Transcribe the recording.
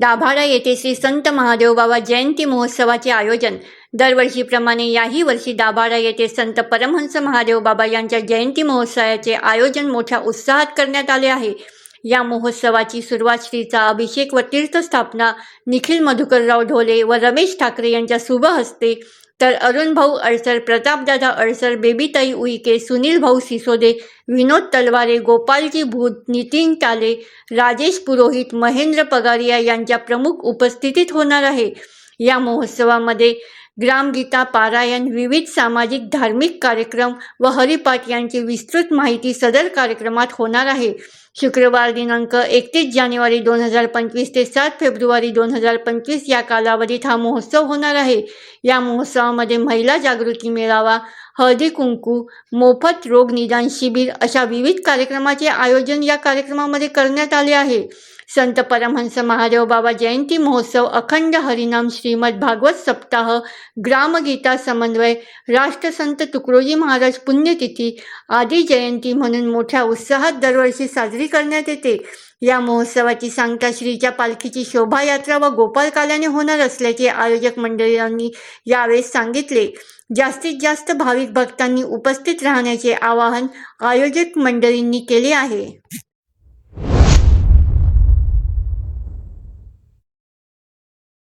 दाभाडा येथे श्री संत महादेव बाबा जयंती महोत्सवाचे आयोजन. दरवर्षीप्रमाणे याही वर्षी दाभाडा येथे संत परमहंस महादेव बाबा यांच्या जयंती महोत्सवाचे आयोजन मोठ्या उत्साहात करण्यात आले आहे. या महोत्सवाची सुरुवात श्रीचा अभिषेक व तीर्थस्थापना निखिल मधुकरराव ढोले व रमेश ठाकरे यांच्या शुभ हस्ते तर अरुण भाऊ अडसर प्रतापदादा अडसर बेबीताई उईके सुनील भाऊ सिसोदे विनोद तलवारे गोपालजी भूत नितीन टाले राजेश पुरोहित महेंद्र पगारिया यांच्या प्रमुख उपस्थितीत होणार आहे. या महोत्सवामध्ये ग्रामगीता पारायण विविध सामाजिक धार्मिक कार्यक्रम व हरिपाठ यांची विस्तृत माहिती सदर कार्यक्रमात होणार आहे. शुक्रवार दिनांक एकतीस जानेवारी दोन हजार पंचवीस ते सात फेब्रुवारी दोन हजार पंचवीस या कालावधीत हा महोत्सव होणार आहे. या महोत्सवामध्ये महिला जागृती मेळावा हळदी कुंकू मोफत रोग निदान शिबिर अशा विविध कार्यक्रमाचे आयोजन या कार्यक्रमामध्ये करण्यात आले आहे. संत परमहंस महादेव बाबा जयंती महोत्सव अखंड हरिनाम श्रीमद भागवत सप्ताह ग्रामगीता समन्वय राष्ट्रसंत तुकडोजी महाराज पुण्यतिथी आदी जयंती म्हणून मोठ्या उत्साहात दरवर्षी साजरी करण्यात येते. या महोत्सवाची सांगता श्रीच्या पालखीची शोभायात्रा व गोपालकाल्याने होणार असल्याचे आयोजक मंडळांनी यावेळेस सांगितले. जास्तीत जास्त भाविक भक्तांनी उपस्थित राहण्याचे आवाहन आयोजक मंडळींनी केले आहे.